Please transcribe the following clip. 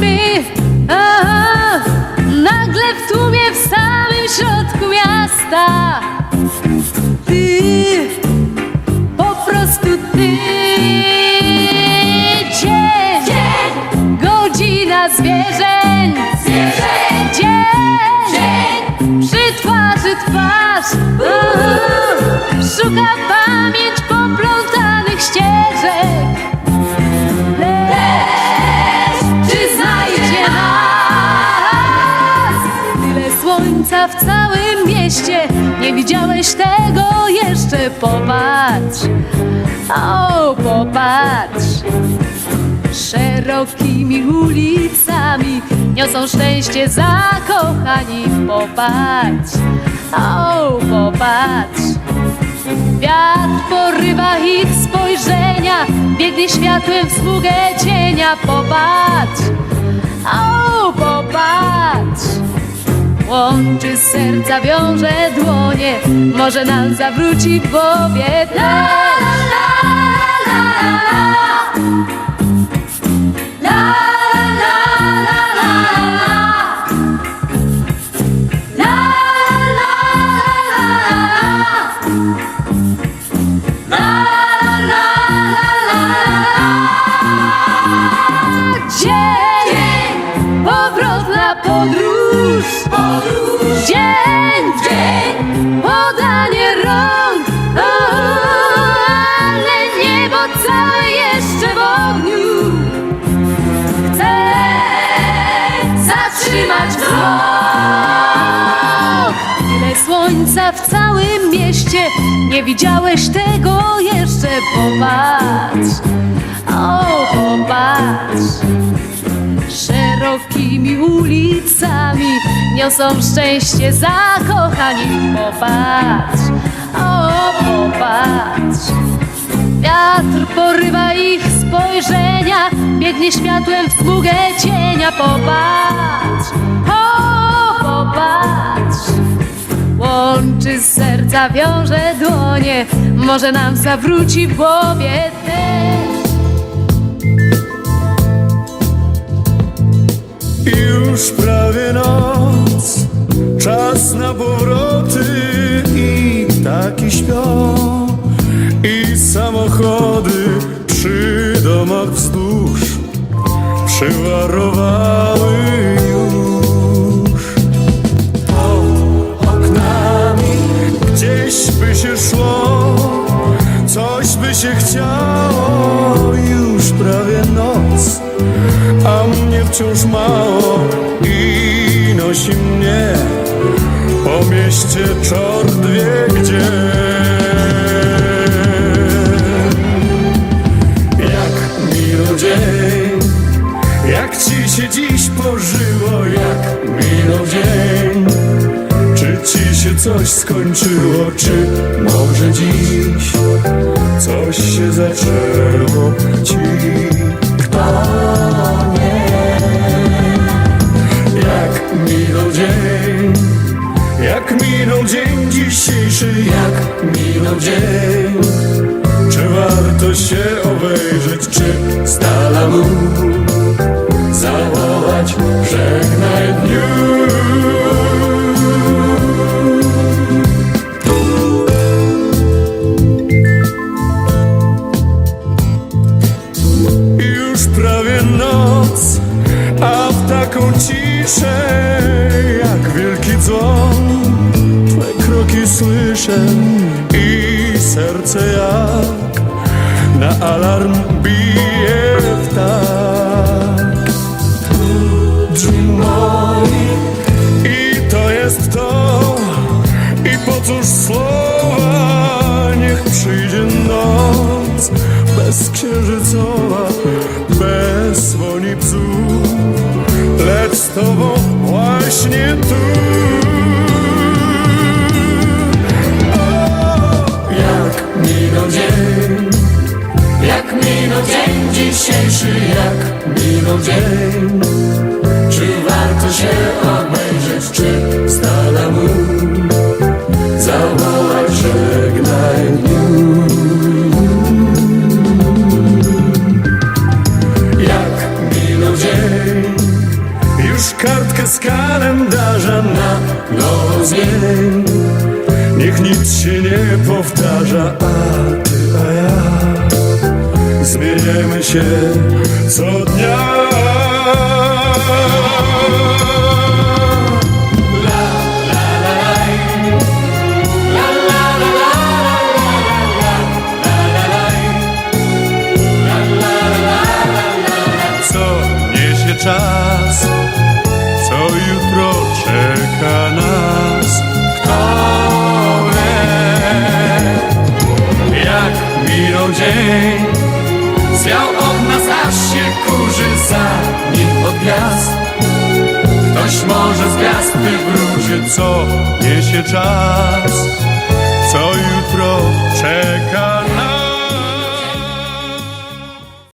dzień Aha, Nagle w tłumie w samym środku miasta. Ty, po prostu ty. Dzień, godzina zwierzeń. Dzień, przy twarzy twarz. Aha, Szuka Nie widziałeś tego jeszcze. Popatrz, o popatrz. Szerokimi ulicami Niosą szczęście zakochani. Popatrz, o popatrz. Wiatr porywa ich spojrzenia, biegnie światłem w cienia. Popatrz, o popatrz, łączy serca, wiąże dłonie, może nam zawróci w głowie. La, la, la, la, la, la. La, w całym mieście, nie widziałeś tego jeszcze. Popatrz, o popatrz. Szerokimi ulicami niosą szczęście zakochani. Popatrz, o popatrz. Wiatr porywa ich spojrzenia, biegnie światłem w sługę cienia. Popatrz, Łączy serca, wiąże dłonie, może nam zawróci w głowie też. Już prawie noc, czas na powroty i ptaki śpią i samochody przy domach wzdłuż przywarowały by się szło coś by się chciało już prawie noc a mnie wciąż mało i nosi mnie po mieście czort wie gdzie. Jak minął dzień, jak ci się dziś pożyło, jak minął dzień. Się coś skończyło, czy może dziś coś się zaczęło ci? Kto jak minął dzień, jak minął dzień dzisiejszy, jak minął dzień. Czy warto się obejrzeć, czy z dala mu zawołać żegnaj alarm bije w tak Drzwi moich i to jest to. I po cóż słowa? Niech przyjdzie noc. Bezksiężycowa bez dzwoni psów lecz z tobą właśnie tu kartkę z kalendarza na nowy dzień Niech nic się nie powtarza, a ty, a ja. Zmieniamy się co dnia nas które jak minął dzień. Zwiał od nas aż się kurzy za nim od gwiazd. Ktoś może z gwiazd wywróży co niesie czas. Co jutro czeka